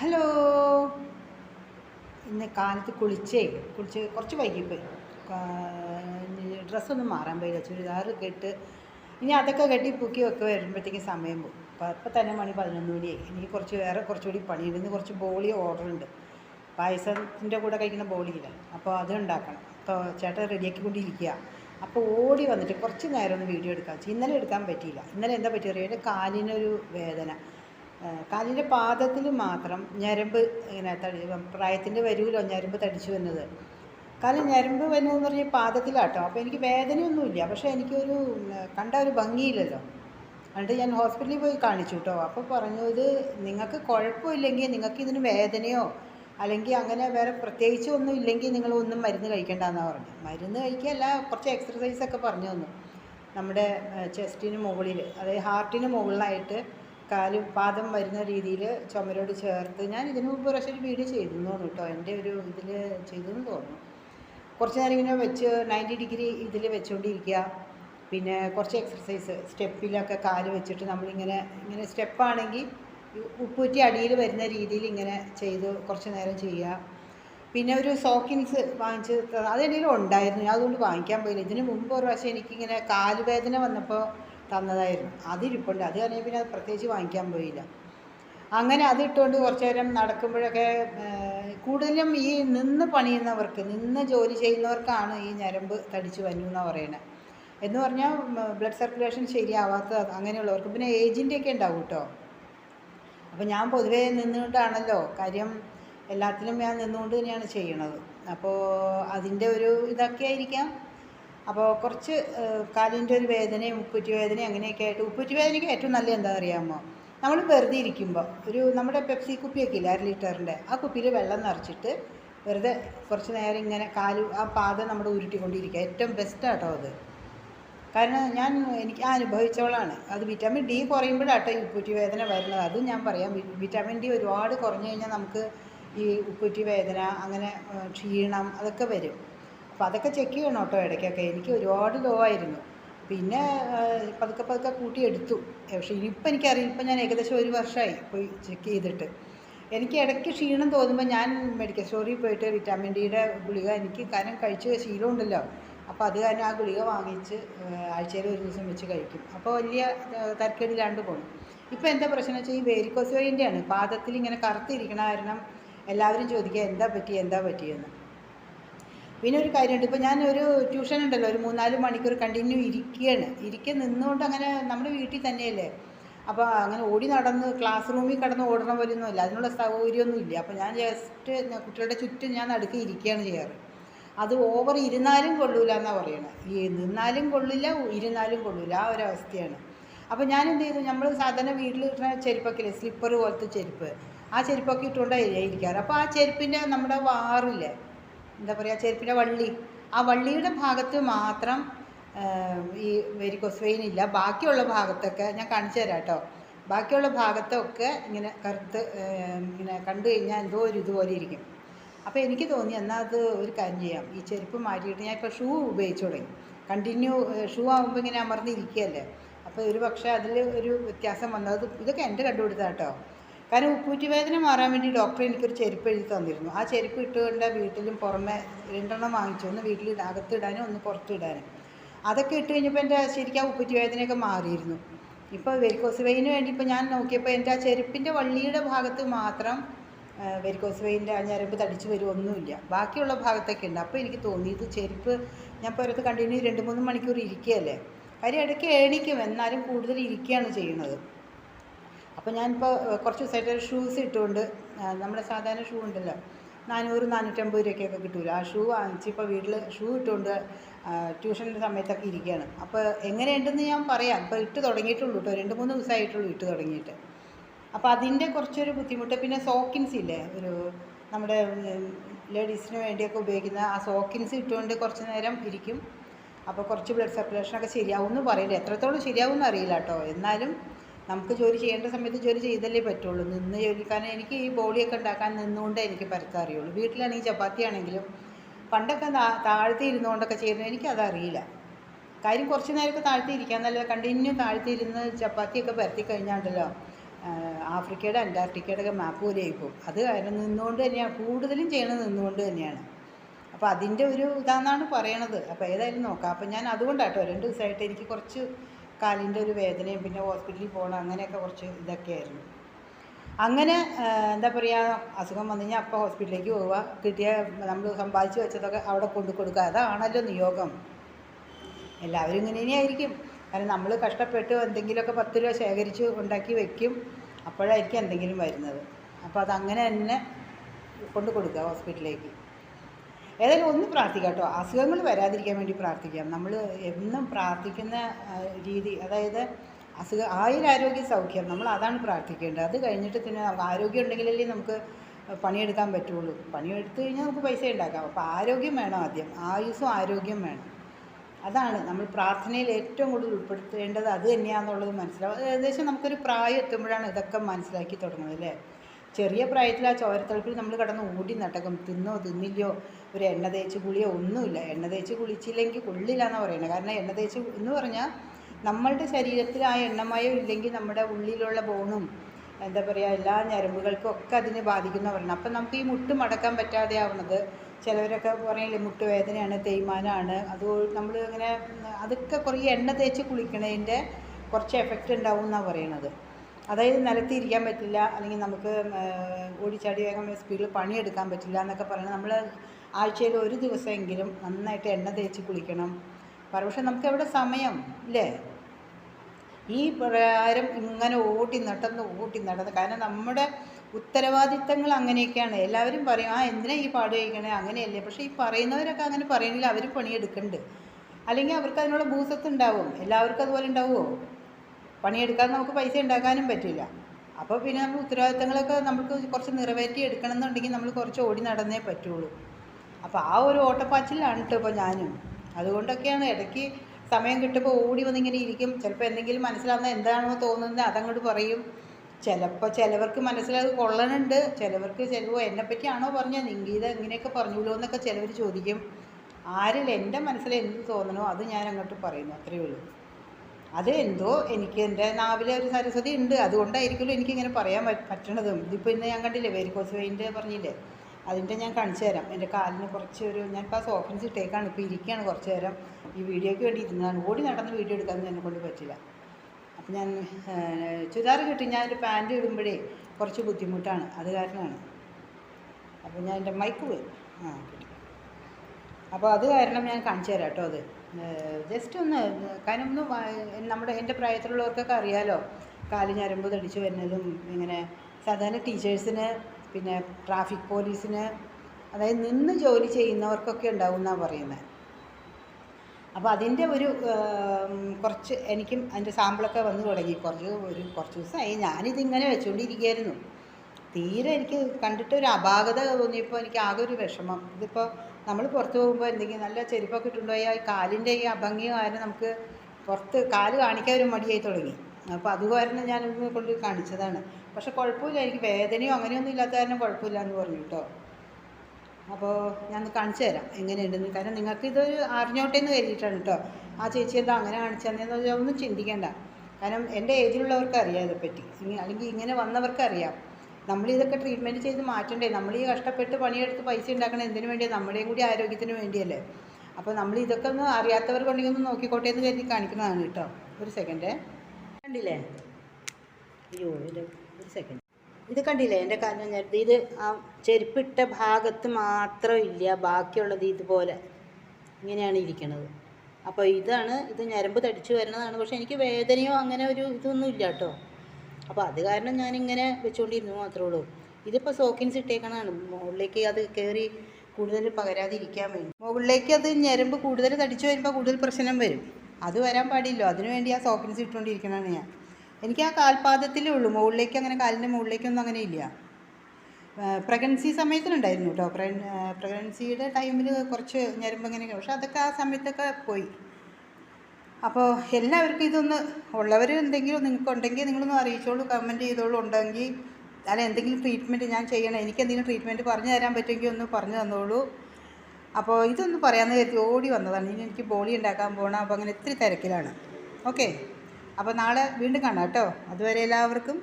Hello. ഇന്ന് കാലത്ത് കുളിച്ചേ. കുളിച്ച് കുറച്ച് വൈകിപ്പോയി. ഡ്രസ്സൊന്നും മാറാൻ പോയില്ല ചുരിദാർ കെട്ട് ഇനി അതൊക്കെ കെട്ടി പൂക്കി ഒക്കെ വരുമ്പോഴത്തേക്കും സമയം പോകും. അപ്പോൾ അപ്പോൾ തന്നെ മണി പതിനൊന്ന് മണിയായി. ഇനി കുറച്ച് വേറെ കുറച്ചുകൂടി പണിയുണ്ട്. ഇന്ന് കുറച്ച് ബോളി ഓർഡർ ഉണ്ട്. പായസത്തിന്റെ കൂടെ കഴിക്കുന്ന ബോളിയില്ല അപ്പോൾ അത് ഉണ്ടാക്കണം. അപ്പോൾ ചേട്ടൻ റെഡിയാക്കിക്കൊണ്ടിരിക്കുക അപ്പോൾ ഓടി വന്നിട്ട് കുറച്ച് നേരം ഒന്ന് വീഡിയോ എടുക്കാം. ഇന്നലെ എടുക്കാൻ പറ്റിയില്ല. ഇന്നലെ എന്താ പറ്റിയ അറിയാം എന്റെ കാലിനൊരു വേദന. കാലിന്റെ പാദത്തിൽ മാത്രം ഞരമ്പ് ഇങ്ങനെ തടി പ്രായത്തിന്റെ വരുമല്ലോ ഞരമ്പ് തടിച്ചു വന്നത്. കാലിൽ ഞരമ്പ് വരുന്നതെന്ന് പറഞ്ഞാൽ പാദത്തിലാട്ടോ. അപ്പോൾ എനിക്ക് വേദനയൊന്നുമില്ല. പക്ഷേ എനിക്കൊരു കണ്ട ഒരു ഭംഗിയില്ലല്ലോ. എന്നിട്ട് ഞാൻ ഹോസ്പിറ്റലിൽ പോയി കാണിച്ചു കേട്ടോ അപ്പോൾ പറഞ്ഞു ഇത് നിങ്ങൾക്ക് കുഴപ്പമില്ലെങ്കിൽ നിങ്ങൾക്ക് ഇതിന് വേദനയോ അല്ലെങ്കിൽ അങ്ങനെ വേറെ പ്രത്യേകിച്ച് ഒന്നും ഇല്ലെങ്കിൽ നിങ്ങൾ ഒന്നും മരുന്ന് കഴിക്കേണ്ടെന്നാണ് പറഞ്ഞത്. മരുന്ന് കഴിക്കുകയല്ല കുറച്ച് എക്സർസൈസ് ഒക്കെ പറഞ്ഞു തന്നു. നമ്മുടെ ചെസ്റ്റിന് മുകളിൽ അതായത് ഹാർട്ടിന് മുകളിലായിട്ട് കാൽ പാദം വരുന്ന രീതിയിൽ ചുമരോട് ചേർത്ത് ഞാൻ ഇതിനു മുമ്പ് പ്രാവശ്യം ഒരു വീഡിയോ ചെയ്തു തോന്നുന്നു കേട്ടോ. എന്റെ ഒരു ഇതിൽ ചെയ്തു എന്ന് തോന്നുന്നു. കുറച്ച് നേരം ഇങ്ങനെ വെച്ച് നയന്റി ഡിഗ്രി ഇതിൽ വെച്ചുകൊണ്ടിരിക്കുക പിന്നെ കുറച്ച് എക്സർസൈസ് സ്റ്റെപ്പിലൊക്കെ കാൽ വെച്ചിട്ട് നമ്മളിങ്ങനെ ഇങ്ങനെ സ്റ്റെപ്പാണെങ്കിൽ ഉപ്പൂറ്റി അടിയിൽ വരുന്ന രീതിയിൽ ഇങ്ങനെ ചെയ്ത് കുറച്ച് നേരം ചെയ്യുക. പിന്നെ ഒരു സോക്കിൻസ് വാങ്ങിച്ച് അതെന്തെങ്കിലും ഉണ്ടായിരുന്നു. ഞാൻ അതുകൊണ്ട് വാങ്ങിക്കാൻ പോയില്ല. ഇതിന് മുമ്പ് ഒരു പ്രാവശ്യം എനിക്കിങ്ങനെ കാലുവേദന വന്നപ്പോൾ തന്നതായിരുന്നു. അതിരിപ്പുണ്ട്. അത് കഴിഞ്ഞ് പിന്നെ അത് പ്രത്യേകിച്ച് വാങ്ങിക്കാൻ പോയില്ല. അങ്ങനെ അത് ഇട്ടുകൊണ്ട് കുറച്ച് നേരം നടക്കുമ്പോഴൊക്കെ കൂടുതലും ഈ നിന്ന് പണിയുന്നവർക്ക് നിന്ന് ജോലി ചെയ്യുന്നവർക്കാണ് ഈ ഞരമ്പ് തടിച്ച് വന്നു എന്ന് പറയണത് എന്ന് പറഞ്ഞാൽ ബ്ലഡ് സർക്കുലേഷൻ ശരിയാവാത്ത അങ്ങനെയുള്ളവർക്ക് പിന്നെ ഏജിന്റെ ഒക്കെ ഉണ്ടാവും കേട്ടോ. അപ്പോൾ ഞാൻ പൊതുവേ നിന്നുകൊണ്ടാണല്ലോ കാര്യം എല്ലാത്തിനും ഞാൻ നിന്നുകൊണ്ട് തന്നെയാണ് ചെയ്യണത്. അപ്പോൾ അതിന്റെ ഒരു ഇതൊക്കെ ആയിരിക്കാം. അപ്പോൾ കുറച്ച് കാലിന്റെ ഒരു വേദനയും ഉപ്പുറ്റി വേദനയും അങ്ങനെയൊക്കെ ആയിട്ട് ഉപ്പുറ്റി വേദനയ്ക്ക് ഏറ്റവും നല്ല എന്താ അറിയാമോ? നമ്മൾ വെറുതെ ഇരിക്കുമ്പോൾ ഒരു നമ്മുടെ പെപ്സി കുപ്പിയൊക്കെ ഇല്ല അര ലിറ്ററിന്റെ ആ കുപ്പിയിൽ വെള്ളം നിറച്ചിട്ട് വെറുതെ കുറച്ച് നേരം ഇങ്ങനെ കാൽ ആ പാദം നമ്മുടെ ഉരുട്ടിക്കൊണ്ടിരിക്കുക. ഏറ്റവും ബെസ്റ്റാട്ടോ അത്. കാരണം ഞാൻ എനിക്ക് അനുഭവിച്ചവളാണ്. അത് വിറ്റാമിൻ ഡി കുറയുമ്പോഴാട്ടോ ഈ ഉപ്പുറ്റി വേദന വരുന്നത്. അതും ഞാൻ പറയാം. വിറ്റാമിൻ ഡി ഒരുപാട് കുറഞ്ഞു കഴിഞ്ഞാൽ നമുക്ക് ഈ ഉപ്പുറ്റി വേദന അങ്ങനെ ക്ഷീണം അതൊക്കെ വരും. അപ്പോൾ അതൊക്കെ ചെക്ക് ചെയ്യണം കേട്ടോ ഇടയ്ക്കൊക്കെ. എനിക്ക് ഒരുപാട് ലോ ആയിരുന്നു. പിന്നെ പതുക്കെ പതുക്കെ കൂട്ടിയെടുത്തു പക്ഷേ ഇനിയിപ്പോൾ എനിക്കറിയാം ഇപ്പം ഞാൻ ഏകദേശം ഒരു വർഷമായി പോയി ചെക്ക് ചെയ്തിട്ട്. എനിക്ക് ഇടയ്ക്ക് ക്ഷീണം തോന്നുമ്പോൾ ഞാൻ മെഡിക്കൽ സ്റ്റോറിൽ പോയിട്ട് വിറ്റാമിൻ ഡിയുടെ ഗുളിക എനിക്ക് കാരണം കഴിച്ച് ശീലമുണ്ടല്ലോ അപ്പോൾ അത് കാരണം ആ ഗുളിക വാങ്ങിച്ച് ആഴ്ചയിൽ ഒരു ദിവസം വെച്ച് കഴിക്കും. അപ്പോൾ വലിയ തരക്കേടില്ലാണ്ട് പോകും ഇപ്പോൾ എന്താ പ്രശ്നം വെച്ചാൽ ഈ വേരിക്കോസ് പാദത്തിൽ ഇങ്ങനെ കറുത്തിരിക്കണ കാരണം എല്ലാവരും ചോദിക്കുക എന്താ പറ്റി? എന്താ പറ്റിയെന്ന്? പിന്നെ ഒരു കാര്യമുണ്ട്. ഇപ്പോൾ ഞാൻ ഒരു ട്യൂഷൻ ഉണ്ടല്ലോ ഒരു മൂന്നാൽ മണിക്കൂർ കണ്ടിന്യൂ ഇരിക്കുകയാണ് ഇരിക്കുക നിന്നുകൊണ്ട് അങ്ങനെ നമ്മുടെ വീട്ടിൽ തന്നെയല്ലേ. അപ്പോൾ അങ്ങനെ ഓടി നടന്ന് ക്ലാസ് റൂമിൽ കിടന്ന് ഓടണ പോലെയൊന്നുമില്ല അതിനുള്ള സൗകര്യമൊന്നുമില്ല. അപ്പോൾ ഞാൻ ജസ്റ്റ് കുട്ടികളുടെ ചുറ്റും ഞാൻ നടുക്ക് ഇരിക്കുകയാണ് ചെയ്യാറ്. അത് ഓവർ ഇരുന്നാലും കൊള്ളൂല എന്നാണ് പറയണത് ഈ നിന്നാലും കൊള്ളില്ല ഇരുന്നാലും കൊള്ളൂല ആ ഒരു അവസ്ഥയാണ്. അപ്പോൾ ഞാൻ എന്ത് ചെയ്തു? നമ്മൾ സാധാരണ വീട്ടിൽ കിട്ടുന്ന ചെരുപ്പൊക്കെ സ്ലിപ്പർ പോലത്തെ ചെരുപ്പ്. ആ ചെരുപ്പൊക്കെ ഇട്ടുകൊണ്ടാണ് ഇരിക്കാറ്. അപ്പോൾ ആ ചെരുപ്പിന്റെ നമ്മുടെ വാറില്ലേ എന്താ പറയുക ചെരുപ്പിന്റെ വള്ളി. ആ വള്ളിയുടെ ഭാഗത്ത് മാത്രം ഈ വെരിക്കോസ് വെയിൻ ഇല്ല. ബാക്കിയുള്ള ഭാഗത്തൊക്കെ ഞാൻ കാണിച്ചു തരാം കേട്ടോ. ബാക്കിയുള്ള ഭാഗത്തൊക്കെ ഇങ്ങനെ കറുത്ത് ഇങ്ങനെ കണ്ടു കഴിഞ്ഞാൽ എന്തോ ഒരു ഇതുപോലെ ഇരിക്കും. അപ്പോൾ എനിക്ക് തോന്നി എന്നാൽ അത് ഒരു കാര്യം ചെയ്യാം. ഈ ചെരുപ്പ് മാറ്റിയിട്ട് ഞാൻ ഇപ്പോൾ ഷൂ ഉപയോഗിച്ചു തുടങ്ങി. കണ്ടിന്യൂ ഷൂ ആകുമ്പോൾ ഇങ്ങനെ അമർന്നിരിക്കുകയല്ലേ അപ്പോൾ ഒരു പക്ഷേ അതിൽ ഒരു വ്യത്യാസം വന്നത് ഇതൊക്കെ എന്റെ കണ്ടുപിടുത്തം കേട്ടോ. കാരണം ഉപ്പൂറ്റി വേദന മാറാൻ വേണ്ടി ഡോക്ടർ എനിക്കൊരു ചെരുപ്പ് എഴുതി തന്നിരുന്നു. ആ ചെരുപ്പ് ഇട്ടുകൊണ്ട് വീട്ടിലും പുറമെ രണ്ടെണ്ണം വാങ്ങിച്ചു. ഒന്ന് വീട്ടിൽ അകത്ത് ഇടാനും ഒന്ന് പുറത്ത് ഇടാനും അതൊക്കെ ഇട്ട് കഴിഞ്ഞപ്പോൾ എന്റെ ശരിക്കും ആ ഉപ്പൂറ്റി വേദനയൊക്കെ മാറിയിരുന്നു. ഇപ്പോൾ വെരിക്കോസ് വെയിന് വേണ്ടി ഇപ്പോൾ ഞാൻ നോക്കിയപ്പോൾ എന്റെ ആ ചെരുപ്പിന്റെ വള്ളിയുടെ ഭാഗത്ത് മാത്രം വെരിക്കോസ് വെയിന്റെ ആ ഞരമ്പ് തടിച്ച് വരുമൊന്നുമില്ല ബാക്കിയുള്ള ഭാഗത്തൊക്കെ ഉണ്ട്. അപ്പോൾ എനിക്ക് തോന്നി ഇത് ചെരുപ്പ് ഞാൻ പുറത്ത് കണ്ടിന്യൂ രണ്ട് മൂന്ന് മണിക്കൂർ ഇരിക്കുകയല്ലേ? കാര്യം ഇടയ്ക്ക് എണീക്കും. എന്നാലും കൂടുതൽ ഇരിക്കുകയാണ് ചെയ്യുന്നത്. അപ്പോൾ ഞാനിപ്പോൾ കുറച്ച് ദിവസമായിട്ട് ഷൂസ് ഇട്ടുകൊണ്ട് നമ്മുടെ സാധാരണ ഷൂ ഉണ്ടല്ലോ നാനൂറ് നാനൂറ്റമ്പത് രൂപയ്ക്കൊക്കെ കിട്ടൂല? ആ ഷൂ വാങ്ങിച്ച് ഇപ്പോൾ വീട്ടിൽ ഷൂ ഇട്ടുകൊണ്ട് ട്യൂഷന്റെ സമയത്തൊക്കെ ഇരിക്കുകയാണ്. അപ്പോൾ എങ്ങനെയുണ്ടെന്ന് ഞാൻ പറയാം. ഇപ്പോൾ ഇട്ട് തുടങ്ങിയിട്ടുള്ളൂ കേട്ടോ രണ്ട് മൂന്ന് ദിവസമായിട്ടുള്ളൂ ഇട്ട് തുടങ്ങിയിട്ട്. അപ്പോൾ അതിന്റെ കുറച്ചൊരു ബുദ്ധിമുട്ട് പിന്നെ സോക്കിൻസ് ഇല്ലേ? ഒരു നമ്മുടെ ലേഡീസിന് വേണ്ടിയൊക്കെ ഉപയോഗിക്കുന്ന ആ സോക്കിൻസ് ഇട്ടുകൊണ്ട് കുറച്ച് നേരം ഇരിക്കും. അപ്പോൾ കുറച്ച് ബ്ലഡ് സർക്കുലേഷനൊക്കെ ശരിയാവും എന്ന് പറയില്ല. എത്രത്തോളം ശരിയാവും എന്ന് അറിയില്ല കേട്ടോ എന്നാലും നമുക്ക് ജോലി ചെയ്യേണ്ട സമയത്ത് ജോലി ചെയ്തല്ലേ പറ്റുള്ളൂ. നിന്ന് ജോലി എനിക്ക് ഈ ബോളിയൊക്കെ ഉണ്ടാക്കാൻ നിന്നുകൊണ്ടേ എനിക്ക് പരത്താൻ അറിയുള്ളൂ വീട്ടിലാണെങ്കിൽ ചപ്പാത്തി ആണെങ്കിലും പണ്ടൊക്കെ താഴ്ത്തി ഇരുന്നുകൊണ്ടൊക്കെ ചെയ്യുന്നത് എനിക്കതറിയില്ല. കാര്യം കുറച്ച് നേരമൊക്കെ താഴ്ത്തി ഇരിക്കാൻ നല്ല കണ്ടിന്യൂ താഴ്ത്തി ഇരുന്ന് ചപ്പാത്തിയൊക്കെ പരത്തി കഴിഞ്ഞാണ്ടല്ലോ ആഫ്രിക്കയുടെ അന്റാർട്ടിക്കയുടെ ഒക്കെ മാപ്പ് പോലെ ആയിപ്പോവും അത് കാരണം നിന്നുകൊണ്ട് തന്നെയാണ് കൂടുതലും ചെയ്യണത് നിന്നുകൊണ്ട് തന്നെയാണ്. അപ്പോൾ അതിന്റെ ഒരു ഇതാണെന്നാണ് പറയണത്. അപ്പോൾ ഏതായാലും നോക്കാം. അപ്പോൾ ഞാൻ അതുകൊണ്ടാട്ടോ രണ്ട് ദിവസമായിട്ട് എനിക്ക് കുറച്ച് കാലിന്റെ ഒരു വേദനയും പിന്നെ ഹോസ്പിറ്റലിൽ പോകണം അങ്ങനെയൊക്കെ കുറച്ച് ഇതൊക്കെ ആയിരുന്നു അങ്ങനെ എന്താ പറയുക അസുഖം വന്നു കഴിഞ്ഞാൽ അപ്പോൾ ഹോസ്പിറ്റലിലേക്ക് പോവുക. കിട്ടിയ നമ്മൾ സമ്പാദിച്ച് വെച്ചതൊക്കെ അവിടെ കൊണ്ടു കൊടുക്കുക. അതാണല്ലോ നിയോഗം. എല്ലാവരും ഇങ്ങനെ ആയിരിക്കും. കാരണം നമ്മൾ കഷ്ടപ്പെട്ട് എന്തെങ്കിലുമൊക്കെ പത്ത് രൂപ ശേഖരിച്ച് ഉണ്ടാക്കി വെക്കും. അപ്പോഴായിരിക്കും എന്തെങ്കിലും വരുന്നത്. അപ്പോൾ അതങ്ങനെ തന്നെ കൊണ്ടു കൊടുക്കുക ഹോസ്പിറ്റലിലേക്ക്. ഏതായാലും ഒന്ന് പ്രാർത്ഥിക്കാം കേട്ടോ. അസുഖങ്ങൾ വരാതിരിക്കാൻ വേണ്ടി പ്രാർത്ഥിക്കാം. നമ്മൾ എന്നും പ്രാർത്ഥിക്കുന്ന രീതി അതായത് അസുഖ ആയുരാരോഗ്യ സൗഖ്യം നമ്മൾ അതാണ് പ്രാർത്ഥിക്കേണ്ടത്. അത് കഴിഞ്ഞിട്ട് പിന്നെ നമുക്ക് ആരോഗ്യം ഉണ്ടെങ്കിലല്ലേ നമുക്ക് പണിയെടുക്കാൻ പറ്റുള്ളൂ. പണിയെടുത്ത് കഴിഞ്ഞാൽ നമുക്ക് പൈസ ഉണ്ടാക്കാം. അപ്പോൾ ആരോഗ്യം വേണം ആദ്യം. ആയുസ്സും ആരോഗ്യം വേണം. അതാണ് നമ്മൾ പ്രാർത്ഥനയിൽ ഏറ്റവും കൂടുതൽ ഉൾപ്പെടുത്തേണ്ടത്. അത് തന്നെയാണെന്നുള്ളത് മനസ്സിലാവും. ഏകദേശം നമുക്കൊരു പ്രായം എത്തുമ്പോഴാണ് ഇതൊക്കെ മനസ്സിലാക്കി തുടങ്ങുന്നത് അല്ലേ? ചെറിയ പ്രായത്തിൽ ആ ചോരത്തിളപ്പിൽ നമ്മൾ കിടന്ന് ഓടി നടക്കും. തിന്നോ തിന്നില്ലയോ ഒരു എണ്ണ തേച്ച് കുളിയോ ഒന്നുമില്ല. എണ്ണ തേച്ച് കുളിച്ചില്ലെങ്കിൽ കൊള്ളില്ല എന്നാണ് പറയുന്നത് കാരണം എണ്ണ തേച്ച് എന്ന് പറഞ്ഞാൽ നമ്മളുടെ ശരീരത്തിൽ ആ എണ്ണമയോ ഇല്ലെങ്കിൽ നമ്മുടെ ഉള്ളിലുള്ള ബോണും എന്താ പറയുക എല്ലാ ഞരമ്പുകൾക്കും ഒക്കെ അതിനെ ബാധിക്കുന്ന പറയണം അപ്പം നമുക്ക് ഈ മുട്ട് മടക്കാൻ പറ്റാതെ ആവണത് ചിലവരൊക്കെ പറയില്ലേ മുട്ടുവേദനയാണ് തേയ്മാനമാണ്. അത് നമ്മൾ ഇങ്ങനെ അതൊക്കെ കുറേ എണ്ണ തേച്ച് കുളിക്കണതിന്റെ കുറച്ച് എഫക്റ്റ് ഉണ്ടാവും എന്നാണ് പറയണത്. അതായത് നിലത്ത് ഇരിക്കാൻ പറ്റില്ല അല്ലെങ്കിൽ നമുക്ക് ഓടിച്ചാടി വേഗം സ്പീഡിൽ പണിയെടുക്കാൻ പറ്റില്ല എന്നൊക്കെ പറയുന്നത് നമ്മൾ ആഴ്ചയിൽ ഒരു ദിവസമെങ്കിലും നന്നായിട്ട് എണ്ണ തേച്ച് കുളിക്കണം. പരപക്ഷെ നമുക്ക് എവിടെ സമയം? ഇല്ലേ? ഈ പ്രകാരം ഇങ്ങനെ ഓട്ടി നടന്ന് ഓട്ടി നടന്ന്. കാരണം നമ്മുടെ ഉത്തരവാദിത്തങ്ങൾ അങ്ങനെയൊക്കെയാണ്. എല്ലാവരും പറയും ആ എന്തിനാ ഈ പാട് കഴിക്കണേ? അങ്ങനെയല്ലേ. പക്ഷേ ഈ പറയുന്നവരൊക്കെ അങ്ങനെ പറയുന്നില്ല അവർ പണിയെടുക്കുന്നുണ്ട് അല്ലെങ്കിൽ അവർക്ക് അതിനുള്ള ഭൂസത്ത് ഉണ്ടാവും. എല്ലാവർക്കും അതുപോലെ ഉണ്ടാവുമോ? പണിയെടുക്കാതെ നമുക്ക് പൈസ ഉണ്ടാക്കാനും പറ്റില്ല. അപ്പോൾ പിന്നെ നമ്മൾ ഉത്തരവാദിത്തങ്ങളൊക്കെ നമുക്ക് കുറച്ച് നിറവേറ്റി എടുക്കണം എന്നുണ്ടെങ്കിൽ നമ്മൾ കുറച്ച് ഓടി നടന്നേ പറ്റുള്ളൂ. അപ്പോൾ ആ ഒരു ഓട്ടപ്പാച്ചിലാണ് കേട്ടോ ഇപ്പോൾ ഞാനും. അതുകൊണ്ടൊക്കെയാണ് ഇടയ്ക്ക് സമയം കിട്ടുമ്പോൾ ഓടി വന്നിങ്ങനെ ഇരിക്കും. ചിലപ്പോൾ എന്തെങ്കിലും മനസ്സിലാവുന്ന എന്താണോ തോന്നുന്നത് അതങ്ങോട്ട് പറയും. ചിലപ്പോൾ ചിലവർക്ക് മനസ്സിലത് കൊള്ളണുണ്ട്. ചിലവർക്ക് ചിലപ്പോൾ എന്നെപ്പറ്റിയാണോ പറഞ്ഞത്? നിങ്കീത ഇങ്ങനെയൊക്കെ പറഞ്ഞുള്ളൂ എന്നൊക്കെ ചിലവർ ചോദിക്കും. ആരിൽ എന്റെ മനസ്സിൽ എന്ത് തോന്നണോ അത് ഞാൻ അങ്ങോട്ട് പറയുന്നു. അത്രയേ ഉള്ളൂ. അത് എന്തോ എനിക്ക് എന്റെ നാവിലെ ഒരു സരസ്വതി ഉണ്ട്. അതുകൊണ്ടായിരിക്കുമല്ലോ എനിക്കിങ്ങനെ പറയാൻ പറ്റ- പറ്റണതും. ഇതിപ്പോൾ ഇന്ന് ഞാൻ കണ്ടില്ലേ വേരിക്കോസ് വെയിന്റെ പറഞ്ഞില്ലേ? അതിന്റെ ഞാൻ കാണിച്ചു തരാം. എന്റെ കാലിന് കുറച്ച് ഒരു ഞാൻ ഇപ്പോൾ ആ സോഫൻസ് ഇട്ടേക്കാണ്. ഇപ്പോൾ ഇരിക്കുകയാണ് കുറച്ച് നേരം. ഈ വീഡിയോയ്ക്ക് വേണ്ടി ഇരുന്നതാണ് ഓടി നടന്ന് വീഡിയോ എടുക്കാൻ എന്നെ കൊണ്ട് പറ്റില്ല. അപ്പം ഞാൻ ചുരിദാർ കിട്ടി ഞാൻ ഒരു പാന്റ് ഇടുമ്പോഴേ കുറച്ച് ബുദ്ധിമുട്ടാണ്. അത് കാരണമാണ്. അപ്പോൾ ഞാൻ എന്റെ മൈക്ക് പോയി. ആ കിട്ടി അപ്പോൾ അത് കാരണം ഞാൻ കാണിച്ചു തരാം കേട്ടോ അത്. ജസ്റ്റ് ഒന്ന് കാരണം ഒന്ന് നമ്മുടെ എന്റെ പ്രായത്തിലുള്ളവർക്കൊക്കെ അറിയാലോ കാലി ഞരമ്പ് തടിച്ച് വരുന്നതും ഇങ്ങനെ സാധാരണ ടീച്ചേഴ്സിന് പിന്നെ ട്രാഫിക് പോലീസിന് അതായത് നിന്ന് ജോലി ചെയ്യുന്നവർക്കൊക്കെ ഉണ്ടാവും എന്നാണ് പറയുന്നത് അപ്പോൾ അതിന്റെ ഒരു കുറച്ച് എനിക്കും അതിന്റെ സാമ്പിളൊക്കെ വന്നു തുടങ്ങി. കുറച്ച് ഒരു കുറച്ച് ദിവസമായി ഞാനിതിങ്ങനെ വെച്ചുകൊണ്ടിരിക്കുകയായിരുന്നു തീരെ എനിക്ക് കണ്ടിട്ട് ഒരു അപാകത തോന്നിയപ്പോൾ എനിക്ക് ആകെ ഒരു വിഷമം. ഇതിപ്പോൾ നമ്മൾ പുറത്ത് പോകുമ്പോൾ എന്തെങ്കിലും നല്ല ചെരുപ്പൊക്കെ ആ കാലിന്റെ ഈ അഭംഗി കാരണം നമുക്ക് പുറത്ത് കാൽ കാണിക്കാൻ ഒരു മടിയായി തുടങ്ങി. അപ്പോൾ അത് കാരണം ഞാനിത് കൊണ്ട് കാണിച്ചതാണ്. പക്ഷെ കുഴപ്പമില്ല എനിക്ക് വേദനയോ അങ്ങനെയൊന്നും ഇല്ലാത്ത കാരണം കുഴപ്പമില്ല എന്ന് പറഞ്ഞു കേട്ടോ. അപ്പോൾ ഞാൻ കാണിച്ചു തരാം എങ്ങനെയുണ്ടെന്ന്. കാരണം നിങ്ങൾക്ക് ഇതൊരു അറിഞ്ഞോട്ടെ എന്ന് കരുതിയിട്ടാണ് കേട്ടോ. ആ ചേച്ചി എന്താ അങ്ങനെ കാണിച്ചു തന്നെയെന്ന് വെച്ചാൽ ഒന്നും ചിന്തിക്കേണ്ട. കാരണം എന്റെ ഏജിലുള്ളവർക്ക് അറിയാം ഇതേപ്പറ്റി. അല്ലെങ്കിൽ ഇങ്ങനെ വന്നവർക്ക് അറിയാം നമ്മൾ ഇതൊക്കെ ട്രീറ്റ്മെന്റ് ചെയ്ത് മാറ്റണ്ടേ? നമ്മൾ ഈ കഷ്ടപ്പെട്ട് പണിയെടുത്ത് പൈസ ഉണ്ടാക്കണം എന്തിനു വേണ്ടിയാണ് നമ്മുടെയും കൂടി ആരോഗ്യത്തിന് വേണ്ടിയല്ലേ? അപ്പോൾ നമ്മൾ ഇതൊക്കെ ഒന്ന് അറിയാത്തവർക്കുണ്ടെങ്കിൽ ഒന്ന് നോക്കിക്കോട്ടെ എന്ന് കരുതി കാണിക്കുന്നതാണ് കേട്ടോ. ഒരു സെക്കൻഡ് കണ്ടില്ലേ? അയ്യോ ഒരു സെക്കൻഡ് ഇത് കണ്ടില്ലേ? എന്റെ കാരണം ഞാൻ ഇത് ആ ചെരുപ്പിട്ട ഭാഗത്ത് മാത്രം ഇല്ല. ബാക്കിയുള്ളത് ഇതുപോലെ ഇങ്ങനെയാണ് ഇരിക്കണത്. അപ്പോൾ ഇതാണ് ഇത് ഞരമ്പ് തടിച്ചു വരുന്നതാണ്. പക്ഷേ എനിക്ക് വേദനയോ അങ്ങനെ ഒരു ഇതൊന്നും ഇല്ല കേട്ടോ. അപ്പോൾ അത് കാരണം ഞാനിങ്ങനെ വെച്ചുകൊണ്ടിരുന്നു മാത്രമേ ഉള്ളൂ. ഇതിപ്പോൾ സോക്കിൻസ് ഇട്ടേക്കണതാണ്. മുകളിലേക്ക് അത് കയറി കൂടുതൽ പകരാതിരിക്കാൻ വേണ്ടി. മുകളിലേക്ക് അത് ഞരമ്പ് കൂടുതൽ തടിച്ചു വരുമ്പോൾ കൂടുതൽ പ്രശ്നം വരും. അത് വരാൻ പാടില്ല. അതിനുവേണ്ടി ആ സോക്കിൻസ് ഇട്ടുകൊണ്ടിരിക്കണതാണ് ഞാൻ. എനിക്ക് ആ കാൽപാദത്തിലേ ഉള്ളൂ. മുകളിലേക്ക് അങ്ങനെ കാലിന്റെ മുകളിലേക്കൊന്നും അങ്ങനെ ഇല്ല. പ്രഗ്നൻസി സമയത്തിനുണ്ടായിരുന്നു കേട്ടോ പ്രഗ്നൻസിയുടെ ടൈമിൽ കുറച്ച് ഞരമ്പ് ഇങ്ങനെ. പക്ഷെ അതൊക്കെ ആ സമയത്തൊക്കെ പോയി. അപ്പോൾ എല്ലാവർക്കും ഇതൊന്ന് ഉള്ളവർ എന്തെങ്കിലും നിങ്ങൾക്ക് ഉണ്ടെങ്കിൽ നിങ്ങളൊന്ന് അറിയിച്ചോളൂ കമന്റ് ചെയ്തോളൂ. ഉണ്ടെങ്കിൽ അല്ല എന്തെങ്കിലും ട്രീറ്റ്മെന്റ് ഞാൻ ചെയ്യണം എനിക്ക് എന്തെങ്കിലും ട്രീറ്റ്മെന്റ് പറഞ്ഞു തരാൻ പറ്റുമെങ്കിൽ ഒന്ന് പറഞ്ഞു തന്നോളൂ. അപ്പോൾ ഇതൊന്ന് പറയാമെന്ന് കരുതി ഓടി വന്നതാണ്. ഇനി എനിക്ക് ബോളി ഉണ്ടാക്കാൻ പോകണം അപ്പോൾ അങ്ങനെ ഇത്തിരി തിരക്കിലാണ്. ഓക്കെ അപ്പോൾ നാളെ വീണ്ടും കാണാം കേട്ടോ. അതുവരെ എല്ലാവർക്കും